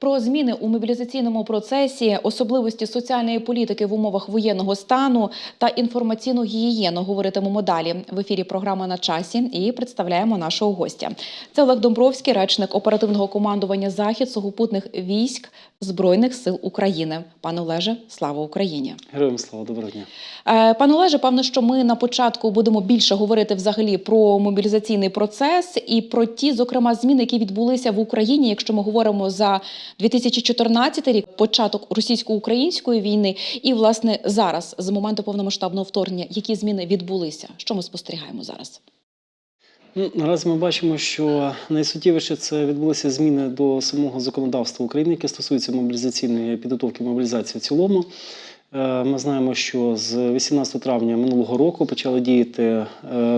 Про зміни у мобілізаційному процесі, особливості соціальної політики в умовах воєнного стану та інформаційну гігієну говоритимемо далі. В ефірі програма на часі і представляємо нашого гостя. Це Олег Домбровський, речник оперативного командування Захід сухопутних військ Збройних сил України. Пане Олеже, слава Україні! Героям слава, доброго дня. Е, Пане Олеже, певно, що ми на початку будемо більше говорити взагалі про мобілізаційний процес і про ті, зокрема, зміни, які відбулися в Україні, якщо ми говоримо за 2014 рік, початок російсько-української війни, і власне зараз, з моменту повномасштабного вторгнення, які зміни відбулися? Що ми спостерігаємо зараз? Ну, наразі ми бачимо, що найсуттєвіше це відбулися зміни до самого законодавства України, яке стосується мобілізаційної підготовки мобілізації в цілому. Е, Ми знаємо, що з 18 травня минулого року почали діяти е,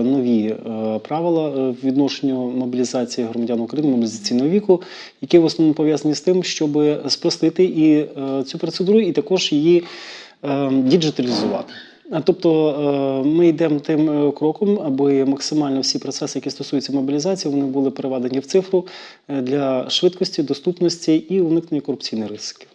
нові е, правила в відношенню мобілізації громадян України мобілізаційного віку, які в основному пов'язані з тим, щоб спростити і цю процедуру, і також її діджиталізувати. Тобто е, ми йдемо тим е, кроком, аби максимально всі процеси, які стосуються мобілізації, вони були переведені в цифру е, для швидкості, доступності і уникнення корупційних ризиків.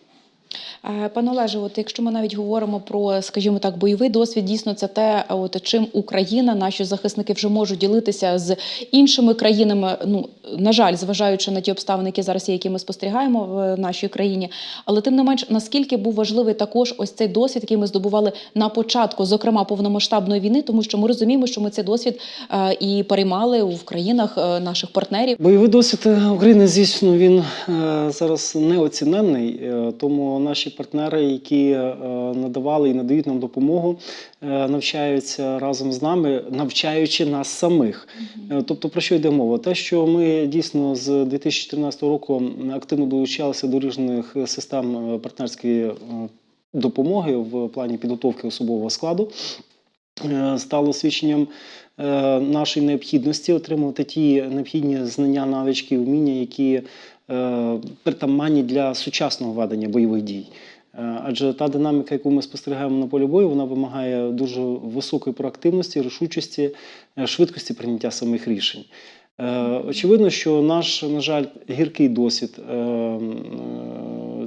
Е, Пане Олеже, от якщо ми навіть говоримо про, скажімо так, бойовий досвід, дійсно це те, от чим Україна, наші захисники вже можуть ділитися з іншими країнами. Ну на жаль, зважаючи на ті обставини, які зараз є, які ми спостерігаємо в нашій країні. Але тим не менш, наскільки був важливий також ось цей досвід, який ми здобували на початку, зокрема повномасштабної війни, тому що ми розуміємо, що ми цей досвід е, і переймали в країнах е, наших партнерів. Бойовий досвід е, України, звісно, він е, зараз неоціненний, е, тому наші партнери, які е, надавали і надають нам допомогу, е, навчаються разом з нами, навчаючи нас самих. Е, Тобто, про що йде мова? Те, що ми дійсно з 2014 року активно долучалися до різних систем партнерської допомоги в плані підготовки особового складу. Стало свідченням нашої необхідності отримувати ті необхідні знання, навички, вміння, які притаманні для сучасного ведення бойових дій. Е, Адже та динаміка, яку ми спостерігаємо на полі бою, вона вимагає дуже високої проактивності, рішучості, е, швидкості прийняття самих рішень. Е, Очевидно, що наш, на жаль, гіркий досвід е, е,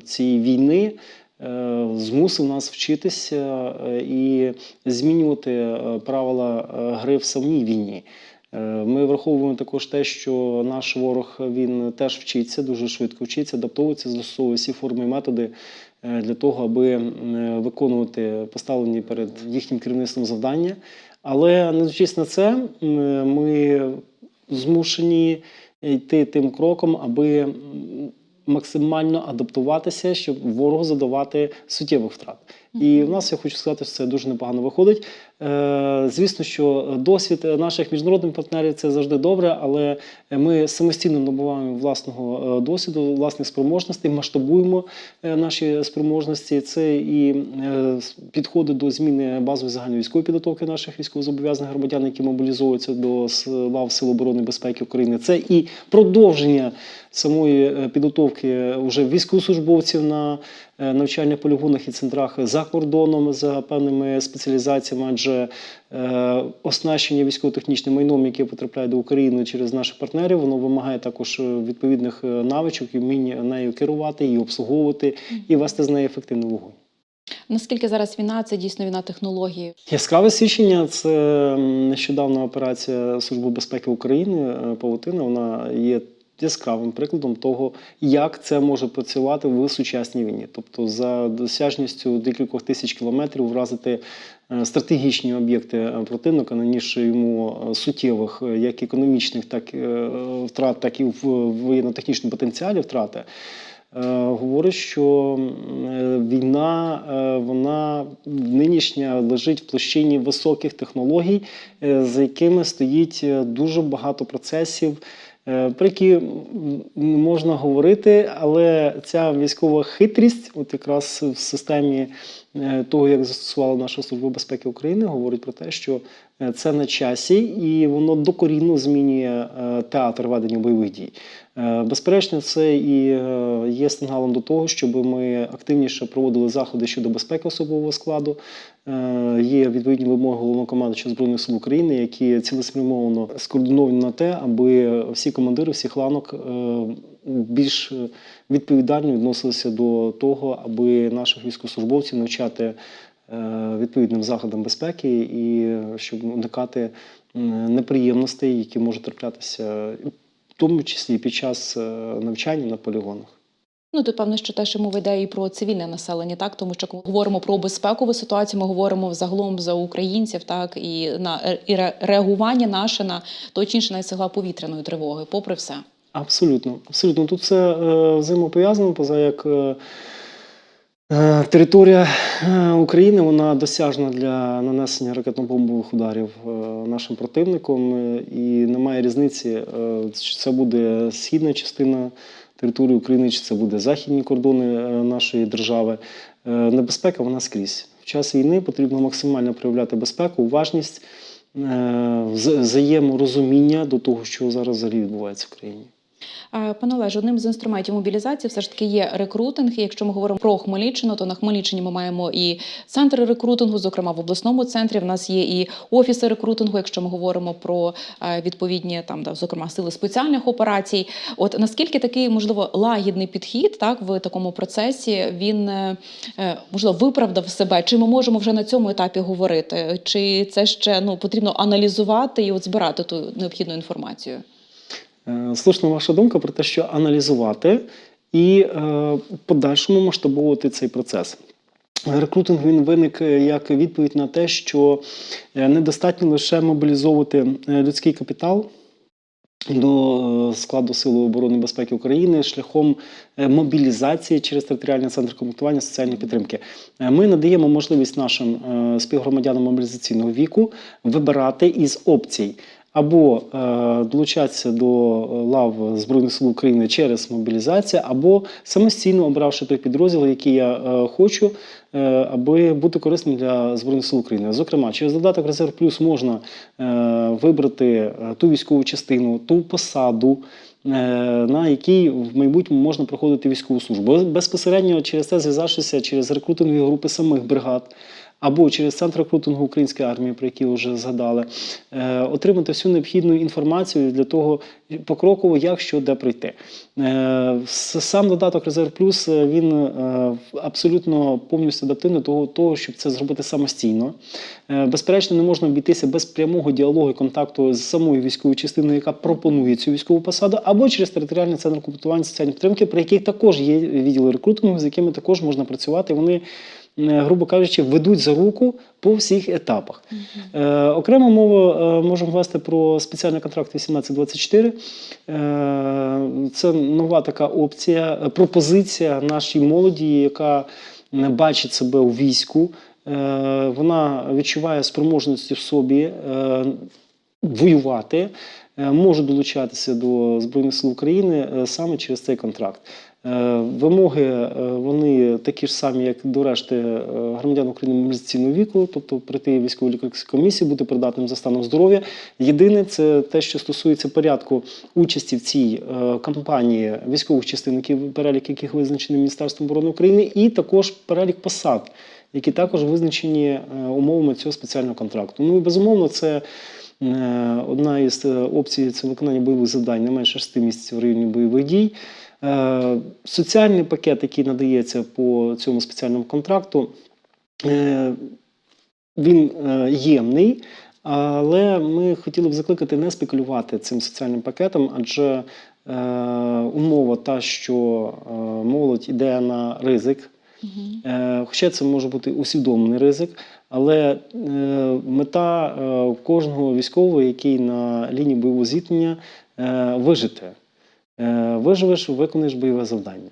цієї війни е, змусив нас вчитися е, і змінювати е, правила е, гри в самій війні. Е, Ми враховуємо також те, що наш ворог він теж вчиться, дуже швидко вчиться, адаптовується, застосовує всі форми і методи е, для того, аби е, виконувати поставлені перед їхнім керівництвом завдання. Але не дивлячись на це, ми змушені йти тим кроком, аби максимально адаптуватися, щоб ворогу задавати суттєвих втрат. І в нас я хочу сказати, що це дуже непогано виходить. Е, Звісно, що досвід наших міжнародних партнерів це завжди добре, але ми самостійно набуваємо власного е, досвіду, власних спроможностей, масштабуємо е, наші спроможності. Це і підходи до зміни базової загальної військової підготовки наших військовозобов'язаних громадян, які мобілізовуються до лав Сил оборони безпеки України. Це і продовження самої підготовки вже військовослужбовців на навчальних полігонах і центрах за кордоном за певними спеціалізаціями, адже е, оснащення військово-технічним майном, яке потрапляє до України через наших партнерів, воно вимагає також е, відповідних е, навичок і вміння нею керувати, її обслуговувати і вести з нею ефективний вогонь. Наскільки зараз війна це дійсно війна технології? Яскраве свідчення це нещодавна операція Служби безпеки України е, Павутина. Вона є яскравим прикладом того, як це може працювати в сучасній війні. Тобто, за досяжністю декількох тисяч кілометрів вразити е, стратегічні об'єкти е, противника, нанісши йому е, суттєвих як економічних, так е, втрат, так і в воєнно-технічному потенціалі втрати. Говорить, що війна вона нинішня лежить в площині високих технологій, за якими стоїть дуже багато процесів, про які можна говорити, але ця військова хитрість, от якраз в системі е, того, як застосувала наша служба безпеки України, говорить про те, що Е, Це на часі, і воно докорінно змінює е, театр ведення бойових дій. Е, Безперечно, це і е, є сигналом до того, щоб ми активніше проводили заходи щодо безпеки особового складу. Е, Є відповідні вимоги головнокомандуючого збройних сил України, які цілеспрямовано скоординовані на те, аби всі командири всіх ланок е, більш е, відповідально відносилися до того, аби наших військовослужбовців навчати е, відповідним заходам безпеки і е, щоб уникати неприємностей, які можуть траплятися, в тому числі під час навчання на полігонах. Ну, тут певно, що теж мова йде і про цивільне населення, так тому що коли говоримо про безпекову ситуацію, ми говоримо загалом за українців, так і на і ре- реагування наше на чи інший найсигла повітряної тривоги, попри все. Абсолютно, абсолютно. Тут все е, взаємопов'язано, поза як е, е, територія України вона досяжна для нанесення ракетно-бомбових ударів нашим противником, і немає різниці, чи це буде східна частина території України, чи це буде західні кордони нашої держави. Небезпека вона скрізь. В час війни потрібно максимально проявляти безпеку, уважність, взаєморозуміння до того, що зараз взагалі відбувається в країні. Е, Пане Олеже, одним з інструментів мобілізації все ж таки є рекрутинг. І якщо ми говоримо про Хмельниччину, то на Хмельниччині ми маємо і центр рекрутингу, зокрема в обласному центрі. В нас є і офіси рекрутингу, якщо ми говоримо про е, відповідні там, да, зокрема, сили спеціальних операцій. От наскільки такий можливо лагідний підхід, так в такому процесі він е, можливо виправдав себе? Чи ми можемо вже на цьому етапі говорити? Чи це ще ну потрібно аналізувати і от збирати ту необхідну інформацію? Е, Слушна ваша думка про те, що аналізувати і е, подальшому масштабовувати цей процес. Рекрутинг він виник е, як відповідь на те, що недостатньо лише мобілізовувати людський капітал до складу Сил оборони і безпеки України шляхом мобілізації через територіальний центр комплектування соціальної підтримки. Ми надаємо можливість нашим співгромадянам мобілізаційного віку вибирати із опцій. Або е, долучатися до лав Збройних сил України через мобілізацію, або самостійно обравши той підрозділ, який я е, хочу, е, аби бути корисним для Збройних сил України. Зокрема, через додаток Резерв Плюс можна е, вибрати е, ту військову частину, ту посаду, е, на якій в майбутньому можна проходити військову службу. Безпосередньо через це зв'язавшися через рекрутингові групи самих бригад. Або через центр рекрутингу української армії, про який вже згадали, е, отримати всю необхідну інформацію для того покроково, як що де пройти. Е, Сам додаток Резерв Плюс е, він е, абсолютно повністю адаптивний до того, щоб це зробити самостійно. Е, Безперечно, не можна обійтися без прямого діалогу і контакту з самою військовою частиною, яка пропонує цю військову посаду, або через територіальний центр комплектування соціальної підтримки, при яких також є відділи рекрутингу, з якими також можна працювати. Вони е, грубо кажучи, ведуть за руку по всіх етапах. Е, окремо мову е, можемо вести про спеціальний контракт 1824. Е, це нова така опція, е, пропозиція нашій молоді, яка бачить себе у війську. Е, вона відчуває спроможності в собі е, воювати, е, може долучатися до Збройних сил України е, саме через цей контракт. Е, Вимоги е, вони такі ж самі, як до решти е, громадян України мобілізаційного віку, тобто прийти в військову лікарську комісію, бути придатним за станом здоров'я. Єдине, це те, що стосується порядку участі в цій кампанії військових частин, перелік яких визначений Міністерством оборони України, і також перелік посад, які також визначені умовами цього спеціального контракту. Ну і безумовно, це. Одна із опцій це виконання бойових завдань не менше 6 місяців в районі бойових дій. Е, Соціальний пакет, який надається по цьому спеціальному контракту, е, він е, ємний, але ми хотіли б закликати не спекулювати цим соціальним пакетом, адже е, умова та, що е, молодь йде на ризик. Е, Хоча це може бути усвідомлений ризик, але е, мета е, кожного військового, який на лінії бойового зіткнення, е, вижити. Е, Виживеш, виконаєш бойове завдання.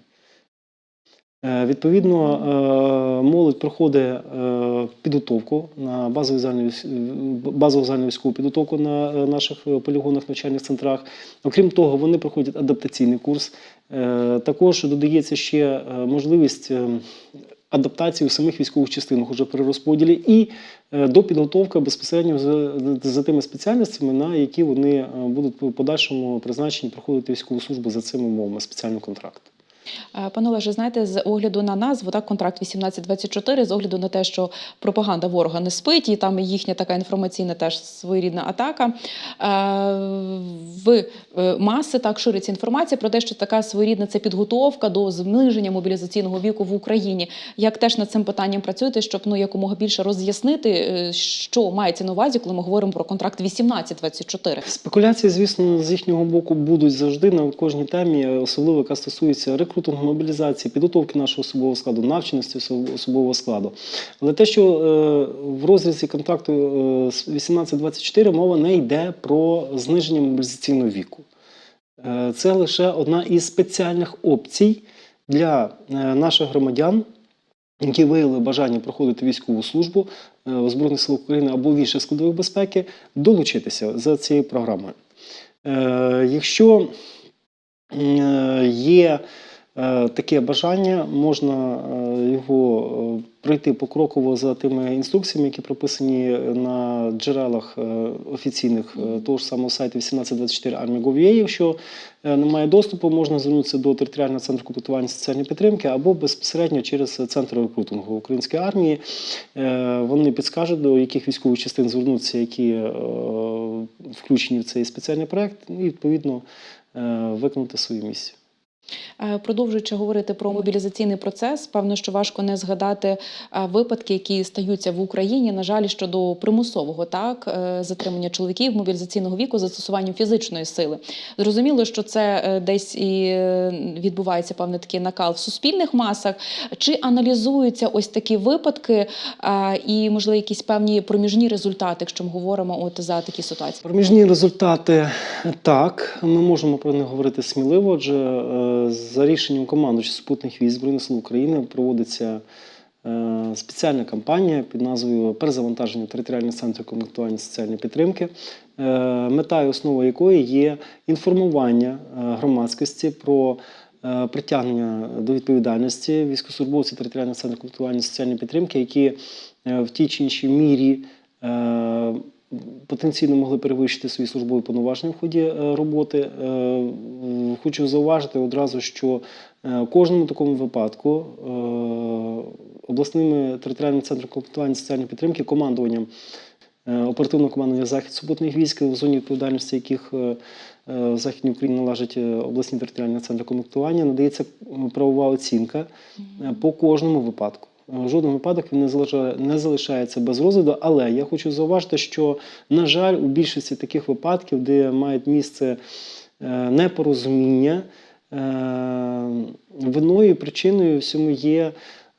Е, Відповідно, е, молодь проходить підготовку на базову загальну, підготовку на наших полігонах, навчальних центрах. Окрім того, вони проходять адаптаційний курс. Також додається ще можливість адаптації у самих військових частинах уже при розподілі, і е, до підготовки безпосередньо за, за тими спеціальностями, на які вони е, будуть в подальшому призначені проходити військову службу за цими умовами спеціального контракту. Е, Пане Олеже, знаєте, з огляду на назву, так, контракт 1824, з огляду на те, що пропаганда ворога не спить, і там їхня така інформаційна теж своєрідна атака. е, В е, маси так шириться інформація про те, що така своєрідна це підготовка до зниження мобілізаційного віку в Україні. Як теж над цим питанням працюєте, щоб ну якомога більше роз'яснити, що мається на увазі, коли ми говоримо про контракт 1824? Спекуляції, звісно, з їхнього боку будуть завжди на кожній темі, особливо яка стосується рекрутингу, мобілізації, підготовки нашого особового складу, навченості особового складу. Але те, що е, в розрізі контракту е, з 1824 мова не йде про зниження мобілізаційного віку. Е, Це лише одна із спеціальних опцій для е, наших громадян, які виявили бажання проходити військову службу е, у Збройних сил України або в інших складових безпеки, долучитися за цією програмою. Е, Якщо е, є е, таке бажання, можна е, його е, пройти покроково за тими інструкціями, які прописані на джерелах е, офіційних е, того ж самого сайту 1824 Army.gov.ua. Якщо е, немає доступу, можна звернутися до територіального центру комплектування соціальної підтримки або безпосередньо через центр рекрутингу української армії. Е, Вони підскажуть, до яких військових частин звернутися, які е, включені в цей спеціальний проект, і відповідно е, виконати свою місію. Е, Продовжуючи говорити про мобілізаційний процес, певно, що важко не згадати е, випадки, які стаються в Україні, на жаль, щодо примусового так е, затримання чоловіків мобілізаційного віку з застосуванням фізичної сили. Зрозуміло, що це десь і відбувається певний такий накал в суспільних масах. Чи аналізуються ось такі випадки і, можливо, якісь певні проміжні результати, якщо ми говоримо от за такі ситуації? Проміжні результати так, ми можемо про них говорити сміливо, адже е, за рішенням командуючого супутних військ Збройних сил України проводиться е, спеціальна кампанія під назвою Перезавантаження територіальних центрів комплектування соціальної підтримки, е, мета і якої є інформування е, громадськості про притягнення до відповідальності військовослужбовців територіальних центрів комплектування соціальної підтримки, які в тій чи іншій мірі потенційно могли перевищити свої службові повноваження в ході е, роботи. Е, Хочу зауважити одразу, що е, в кожному такому випадку обласними територіальним центром комплектування соціальної підтримки командуванням оперативного командування захід супутних військ, в зоні відповідальності яких в Західній Україні належать е, обласні територіальні центри комплектування, надається правова оцінка по кожному випадку. В жодному випадок він не залишається без розгляду, але я хочу зауважити, що, на жаль, у більшості таких випадків, де мають місце е, непорозуміння, е, виною причиною всьому є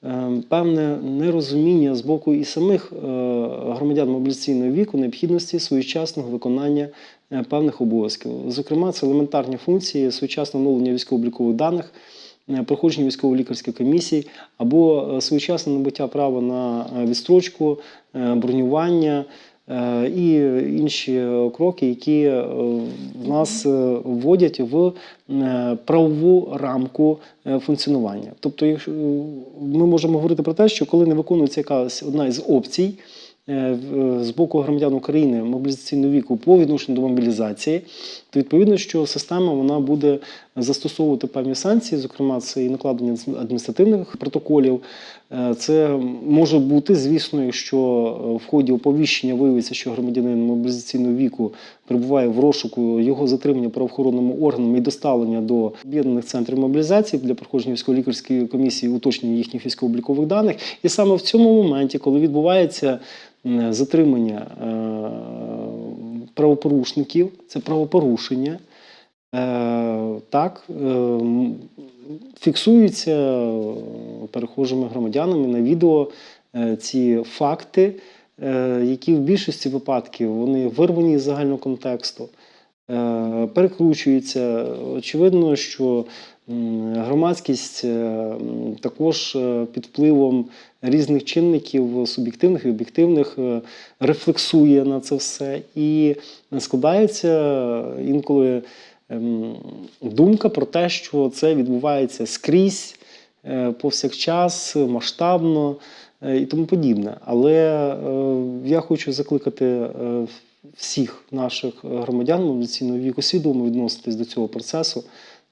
е, певне нерозуміння з боку і самих громадян мобілізаційного віку необхідності своєчасного виконання певних обов'язків. Зокрема, це елементарні функції, своєчасне оновлення військово-облікових даних, проходження військово-лікарської комісії або е, своєчасне набуття права на е, відстрочку, е, бронювання. е, І інші е, кроки, які е, нас е, вводять в е, правову рамку е, функціонування. Тобто, е, ми можемо говорити про те, що коли не виконується якась одна із опцій е, з боку громадян України мобілізаційного віку по відношенню до мобілізації, то відповідно, що система вона буде застосовувати певні санкції, зокрема, це і накладення адміністративних протоколів. Е, Це може бути, звісно, якщо е, в ході оповіщення виявиться, що громадянин мобілізаційного віку перебуває в розшуку, його затримання правоохоронними органами і доставлення до об'єднаних центрів мобілізації для проходження військово-лікарської комісії, уточнення їхніх військово-облікових даних. І саме в цьому моменті, коли відбувається затримання е, правопорушників, це правопорушення. Е, так, е, фіксуються перехожими громадянами на відео е, ці факти, які в більшості випадків вони вирвані з загального контексту, перекручуються. Очевидно, що громадськість е, також е, під впливом різних чинників суб'єктивних і об'єктивних е, рефлексує на це все і складається інколи думка про те, що це відбувається скрізь повсякчас, масштабно і тому подібне. Але я хочу закликати всіх наших громадян мобілізаційного віку свідомо відноситись до цього процесу,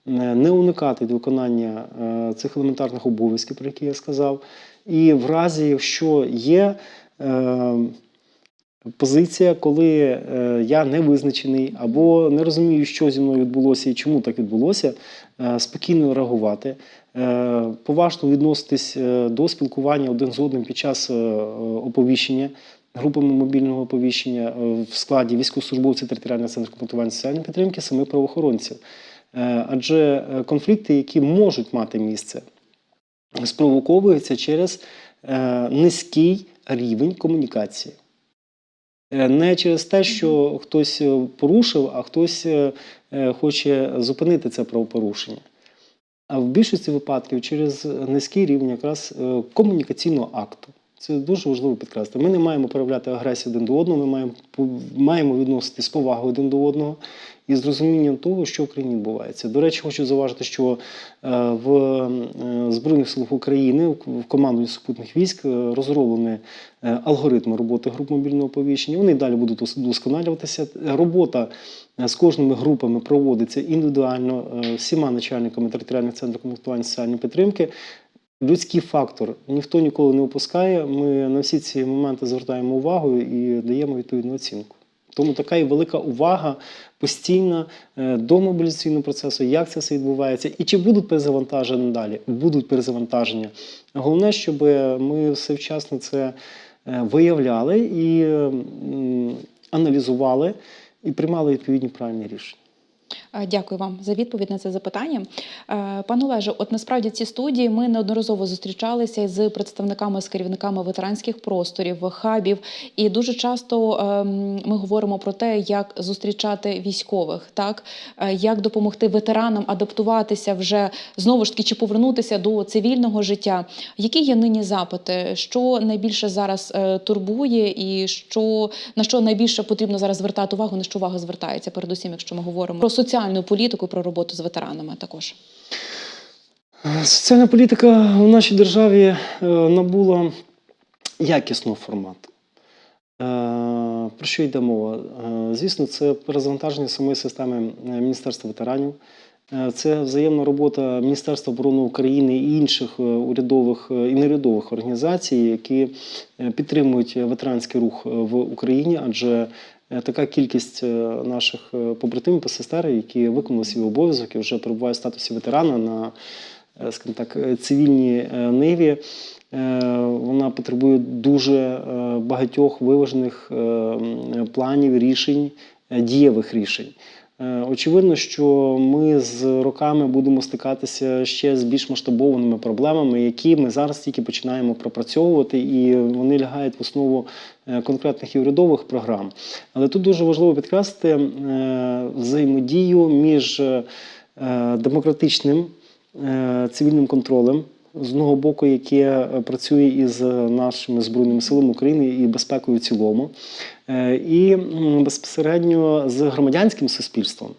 не уникати від виконання е, цих елементарних обов'язків, про які я сказав. І в разі, якщо є е, позиція, коли е, я не визначений або не розумію, що зі мною відбулося і чому так відбулося, е, спокійно реагувати, е, поважно відноситись е, до спілкування один з одним під час е, оповіщення. Групами мобільного оповіщення е, в складі військовослужбовців територіального центру комплектування соціальної підтримки самих правоохоронців. Е, Адже е, конфлікти, які можуть мати місце, спровоковуються через е, низький рівень комунікації. Не через те, що хтось порушив, а хтось хоче зупинити це правопорушення. А в більшості випадків через низький рівень якраз комунікаційного акту. Це дуже важливо підкреслити. Ми не маємо проявляти агресію один до одного, ми маємо, маємо відноситись з повагою один до одного і з розумінням того, що в країні відбувається. До речі, хочу зауважити, що е, в е, Збройних силах України в командуванні супутних військ е, розроблені алгоритми роботи груп мобільного оповіщення. Вони далі будуть удосконалюватися. Робота з кожними групами проводиться індивідуально всіма начальниками територіальних центрів комплектування соціальної підтримки. Людський фактор ніхто ніколи не опускає. Ми на всі ці моменти звертаємо увагу і даємо відповідну оцінку. Тому така і велика увага постійна е, до мобілізаційного процесу, як це все відбувається, і чи будуть перезавантажені далі? Будуть перезавантаження. Головне, щоб ми все вчасно це е, виявляли і аналізували, і приймали відповідні правильні рішення. Е, Дякую вам за відповідь на це запитання. Е, Пане Олеже, от насправді ці студії ми неодноразово зустрічалися з представниками, з керівниками ветеранських просторів, хабів, і дуже часто ем, ми говоримо про те, як зустрічати військових, так Е, як допомогти ветеранам адаптуватися вже знову ж таки чи повернутися до цивільного життя. Які є нині запити? Що найбільше зараз турбує, і що на що найбільше потрібно зараз звертати увагу, на що увага звертається, передусім, якщо ми говоримо про соціальну політику, про роботу з ветеранами також. Соціальна політика в нашій державі е, набула якісного формату. Е, Про що йде мова? Е, Звісно, це перезавантаження самої системи Міністерства ветеранів. Це взаємна робота Міністерства оборони України і інших урядових і неурядових організацій, які підтримують ветеранський рух в Україні, адже така кількість е, наших е, побратимів та сестер, які виконали свій обов'язок і вже перебувають в статусі ветерана на е, скажімо так, е, цивільній е, ниві. Е, Вона потребує дуже е, багатьох виважених е, планів, рішень, е, дієвих рішень. Е, Очевидно, що ми з роками будемо стикатися ще з більш масштабованими проблемами, які ми зараз тільки починаємо пропрацьовувати, і вони лягають в основу е, конкретних урядових програм. Але тут дуже важливо підкреслити е, взаємодію між демократичним цивільним контролем. З одного боку, яке е, працює із нашими збройними силами України і безпекою в цілому, е, і безпосередньо з громадянським суспільством.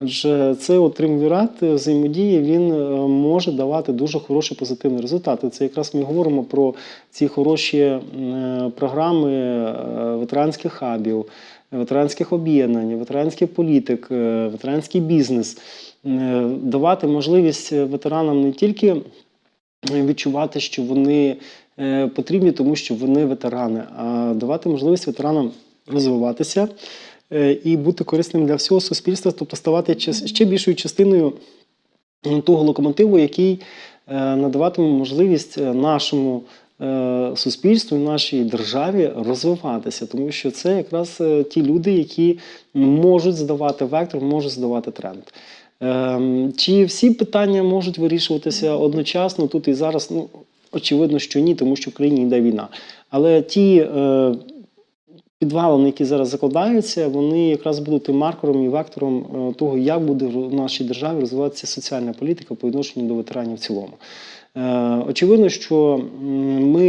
Адже цей от тримвірат е, взаємодії він е, може давати дуже хороші позитивні результати. Це якраз ми говоримо про ці хороші е, програми е, ветеранських хабів, ветеранських об'єднань, ветеранський політик, е, ветеранський бізнес, Е, давати можливість ветеранам не тільки відчувати, що вони е, потрібні, тому що вони ветерани, а давати можливість ветеранам розвиватися е, і бути корисним для всього суспільства, тобто ставати ще більшою частиною того локомотиву, який е, надаватиме можливість е, нашому е, суспільству, нашій державі розвиватися, тому що це якраз е, ті люди, які можуть здавати вектор, можуть здавати тренд. Ем, Чи всі питання можуть вирішуватися одночасно тут і зараз? Ну, очевидно, що ні, тому що в країні йде війна. Але ті е, підвалини, які зараз закладаються, вони якраз будуть тим маркером і вектором е, того, як буде в нашій державі розвиватися соціальна політика по відношенню до ветеранів в цілому. Е, Очевидно, що ми,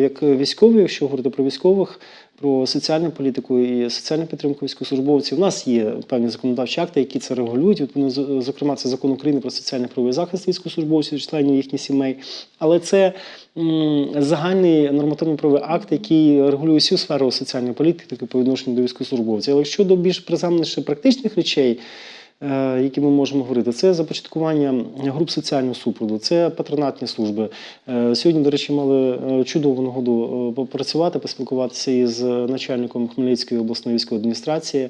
як військові, якщо говорити про військових, про соціальну політику і соціальну підтримку військовослужбовців, у нас є певні законодавчі акти, які це регулюють. Відповідно, зокрема, це закон України про соціальний правовий захист військовослужбовців, членів їхніх сімей. Але це загальний нормативно-правовий акт, який регулює всю сферу соціальної політики по відношенню до військовослужбовців. Але щодо більш приземленіше практичних речей, які ми можемо говорити, це започаткування груп соціального супроводу, це патронатні служби. Е, Сьогодні, до речі, мали е, чудову нагоду е, попрацювати, поспілкуватися із начальником Хмельницької обласної військової адміністрації,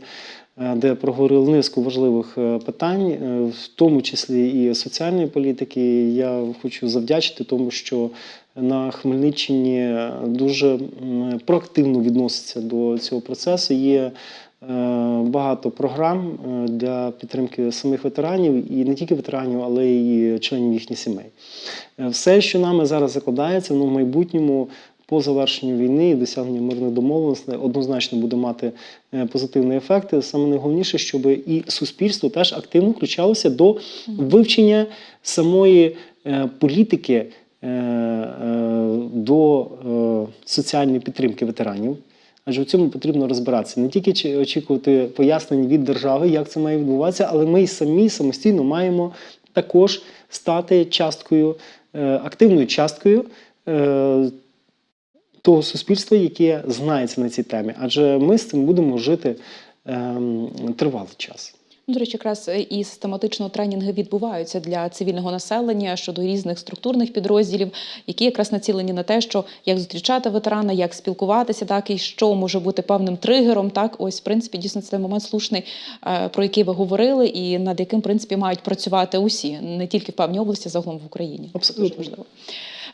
е, де проговорили низку важливих е, питань, е, в тому числі і соціальної політики. Я хочу завдячити тому, що на Хмельниччині дуже проактивно відноситься до цього процесу. Є е, багато програм е, для підтримки самих ветеранів, і не тільки ветеранів, але й членів їхніх сімей. Е, Все, що нами зараз закладається, воно в майбутньому. По завершенню війни і досягненню мирних домовленостей однозначно буде мати е, позитивні ефекти. Саме найголовніше, щоб і суспільство теж активно включалося до вивчення самої е, політики е, е, до е, соціальної підтримки ветеранів. Адже в цьому потрібно розбиратися. Не тільки очікувати пояснень від держави, як це має відбуватися, але ми й самі самостійно маємо також стати часткою, е, активною часткою е, того суспільства, яке знається на цій темі. Адже ми з цим будемо жити ем, тривалий час. До речі, якраз е, і систематично тренінги відбуваються для цивільного населення щодо різних структурних підрозділів, які якраз націлені на те, що як зустрічати ветерана, як спілкуватися, так і що може бути певним тригером. Так, ось в принципі дійсно це момент слушний, е, про який ви говорили, і над яким в принципі мають працювати усі, не тільки в певній області, а загалом в Україні. Абсолютно. Дуже важливо.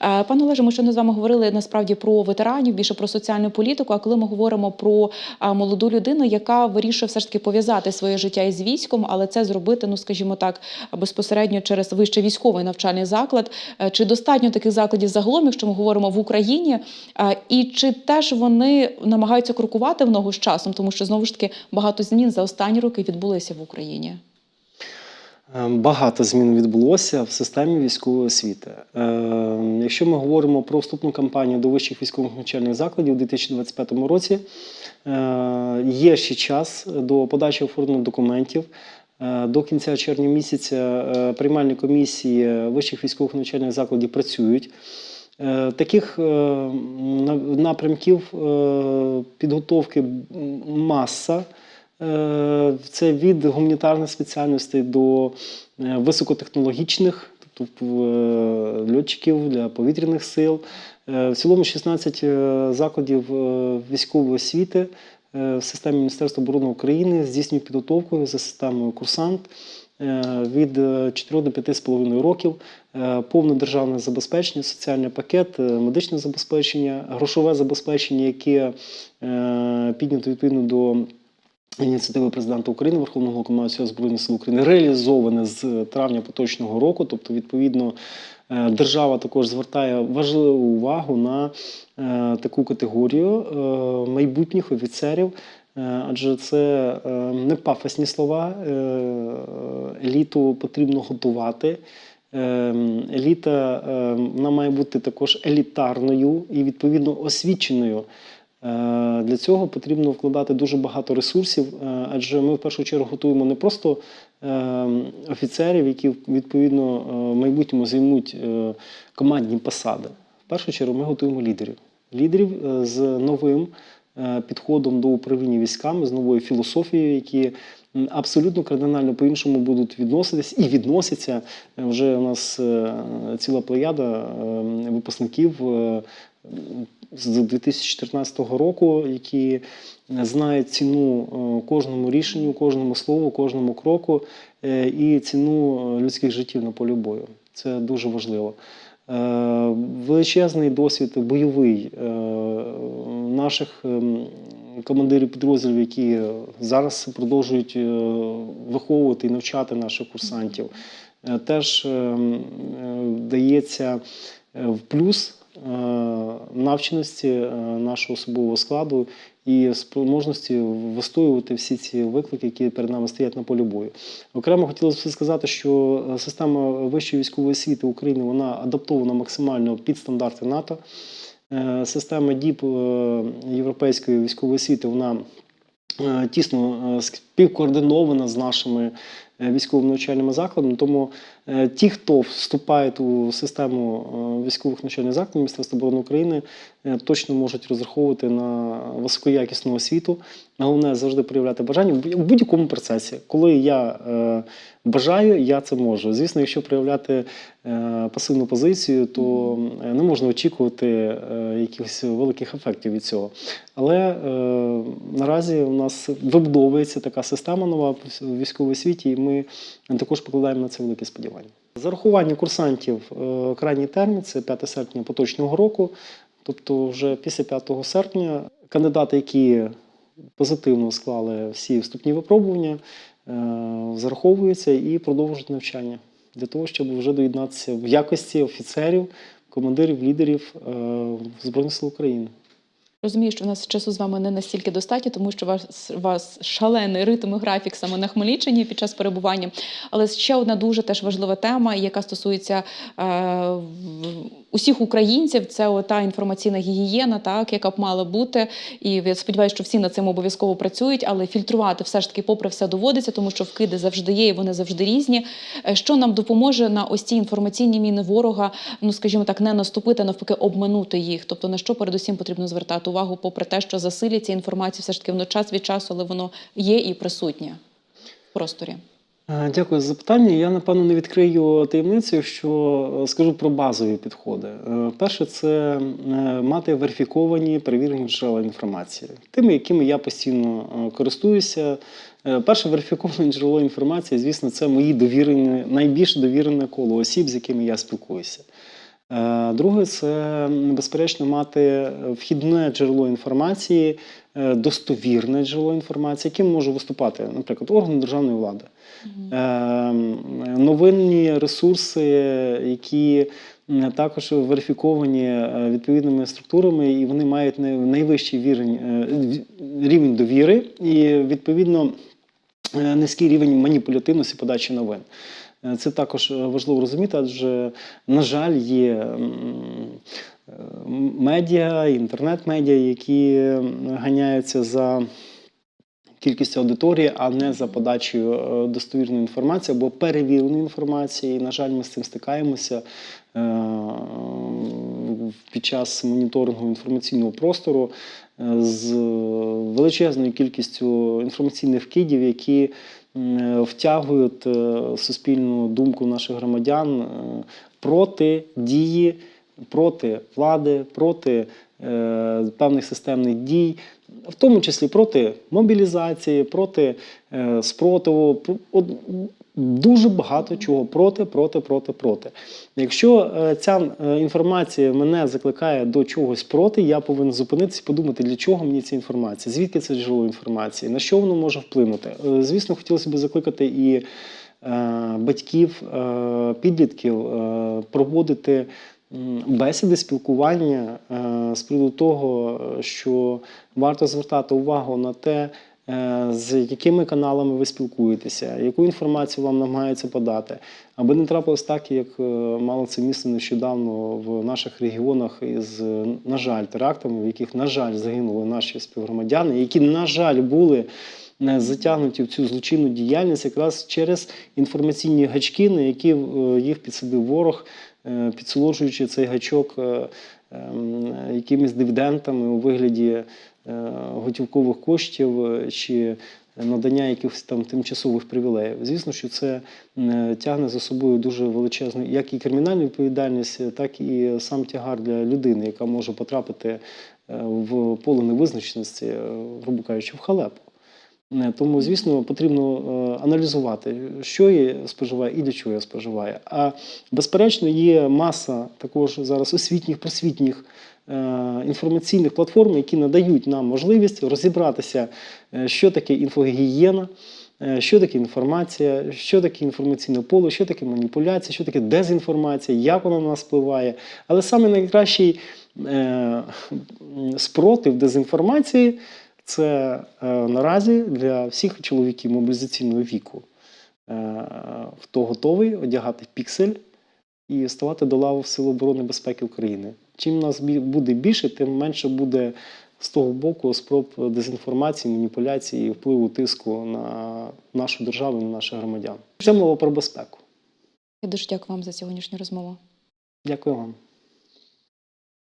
Е, Пане Олеже, ми щойно з вами говорили насправді про ветеранів, більше про соціальну політику. А коли ми говоримо про молоду людину, яка вирішує все ж таки пов'язати своє життя із військом, але це зробити, ну скажімо так, безпосередньо через вищий військовий навчальний заклад. Е, Чи достатньо таких закладів загалом, якщо ми говоримо в Україні, Е, і чи теж вони намагаються крокувати в ногу з часом, тому що знову ж таки багато змін за останні роки відбулися в Україні. Е, Багато змін відбулося в системі військової освіти. Е, Якщо ми говоримо про вступну кампанію до вищих військових навчальних закладів у 2025 році, е, є ще час до подачі оформлених документів. До кінця червня місяця приймальні комісії вищих військових навчальних закладів працюють. Таких напрямків підготовки маса. Е, Це від гуманітарних спеціальностей до е, високотехнологічних, тобто е, льотчиків для повітряних сил. В цілому 16 е, закладів військової освіти в системі Міністерства оборони України здійснюють підготовку за системою курсант від е, 4 до 5,5 років, повне державне забезпечення, соціальний пакет, медичне забезпечення, грошове забезпечення, яке піднято відповідно до ініціативи президента України, Верховного Головнокомандуючого Збройних сил України, реалізоване з травня поточного року. Тобто, відповідно, е, держава також звертає важливу увагу на е, таку категорію е, майбутніх офіцерів. Е, Адже це е, не пафосні слова. е, Еліту потрібно готувати. Е, Еліта е, вона має бути також елітарною і відповідно освіченою. Е, Для цього потрібно вкладати дуже багато ресурсів, е, адже ми в першу чергу готуємо не просто е, офіцерів, які відповідно в майбутньому займуть командні посади. В першу чергу ми готуємо лідерів. Лідерів з новим підходом до управління військами, з новою філософією, які абсолютно кардинально по-іншому будуть відноситись і відносяться. Вже у нас ціла плеяда випускників. З 2014 року, які знають ціну е, кожному рішенню, кожному слову, кожному кроку е, і ціну людських життів на полі бою. Це дуже важливо. Е, Величезний досвід бойовий наших ем, командирів підрозділів, які зараз продовжують виховувати і навчати наших курсантів, теж ем, дається в плюс навченості е, нашого особового складу і спроможності вистоювати всі ці виклики, які перед нами стоять на полі бою. Окремо хотілося б сказати, що е, система вищої військової освіти України вона адаптована максимально під стандарти НАТО. Е, Система ДІП е, Європейської військової освіти вона е, тісно е, співкоординована з нашими е, військовими навчальними закладами. Тому е, ті, хто вступають у систему е, військових навчальних закладів Міністерства оборони України, е, точно можуть розраховувати на високоякісну освіту. Головне завжди проявляти бажання в будь- в будь-якому процесі. Коли я е, бажаю, я це можу. Звісно, якщо проявляти е, пасивну позицію, то е, не можна очікувати е, якихось великих ефектів від цього. Але е, наразі у нас вибудовується така система нова в військовій освіті, і ми також покладаємо на це великі сподівання. Зарахування курсантів е, крайній термін це 5 серпня поточного року. Тобто, вже після 5 серпня кандидати, які позитивно склали всі вступні випробування, е, зараховуються і продовжують навчання для того, щоб вже доєднатися в якості офіцерів, командирів, лідерів е, Збройних сил України. Розумію, що в нас часу з вами не настільки достатньо, тому що вас, вас шалений ритм і графік саме на Хмельниччині під час перебування. Але ще одна дуже теж важлива тема, яка стосується е, усіх українців. Це та інформаційна гігієна, так яка б мала бути. І я сподіваюся, що всі над цим обов'язково працюють, але фільтрувати все ж таки, попри все, доводиться, тому що вкиди завжди є, і вони завжди різні. Е, Що нам допоможе на ось ці інформаційні міни ворога, ну скажімо так, не наступити, навпаки, обминути їх. Тобто на що передусім потрібно звертати увагу, попри те, що засилля цієї інформації все ж таки воно час від часу, але воно є і присутнє в просторі. Е, Дякую за запитання. Я напевно не відкрию таємницю, що е, скажу про базові підходи. Е, Перше, це мати верифіковані перевірені джерела інформації, тими, якими я постійно користуюся. Перше верифіковане джерело інформації, звісно, це мої довірені, найбільш довірене коло осіб, з якими я спілкуюся. Друге, це безперечно мати вхідне джерело інформації, достовірне джерело інформації, яким може виступати, наприклад, органи державної влади. Е, Новинні ресурси, які також верифіковані е, відповідними структурами, і вони мають найвищий е, рівень довіри і відповідно е, низький рівень маніпулятивності подачі новин. Е, Це також е, важливо розуміти, адже, на жаль, є е, медіа, інтернет-медіа, які ганяються за кількістю аудиторії, а не за подачею е, достовірної інформації або перевіреної інформації. І, на жаль, ми з цим стикаємося е, під час моніторингу інформаційного простору е, з величезною кількістю інформаційних вкидів, які втягують суспільну думку наших громадян проти дії, проти влади, проти е, певних системних дій, в тому числі проти мобілізації, проти е, спротиву. от, Дуже багато чого проти, проти, проти, проти. Якщо е, ця е, інформація мене закликає до чогось проти, я повинен зупинитися і подумати, для чого мені ця інформація, звідки це джерело інформації, на що воно може вплинути. Е, Звісно, хотілося б закликати і батьків, підлітків проводити бесіди, спілкування е, з приводу того, що варто звертати увагу на те, е, з якими каналами ви спілкуєтеся, яку інформацію вам намагаються подати, аби не трапилось так, як е, мало це місце нещодавно в наших регіонах із, на жаль, терактами, в яких, на жаль, загинули наші співгромадяни, які, на жаль, були затягнуті в цю злочинну діяльність якраз через інформаційні гачки, на які їх підсадив ворог, підсолоджуючи цей гачок е, ем, якимись дивідендами у вигляді е, готівкових коштів е, чи надання якихось там тимчасових привілеїв. Звісно, що це е, тягне за собою дуже величезну як і кримінальну відповідальність, е, так і сам тягар для людини, яка може потрапити е, в поле невизначеності, е, грубо кажучи, в халепу. Е, Тому, звісно, потрібно е, аналізувати, що я споживаю і для чого я споживаю. А безперечно, є маса також зараз освітніх, просвітніх е, інформаційних платформ, які надають нам можливість розібратися, що таке інфогігієна. Що таке інформація, що таке інформаційне поле, що таке маніпуляція, що таке дезінформація, як вона на нас впливає. Але саме найкращий спротив дезінформації це е, наразі для всіх чоловіків мобілізаційного віку. Е, хто готовий одягати піксель і ставати до лав Сил оборони безпеки України. Чим нас буде більше, тим менше буде з того боку спроб дезінформації, маніпуляції і впливу тиску на нашу державу на наших громадян. Це мова про безпеку. Я дуже дякую вам за сьогоднішню розмову. Дякую вам.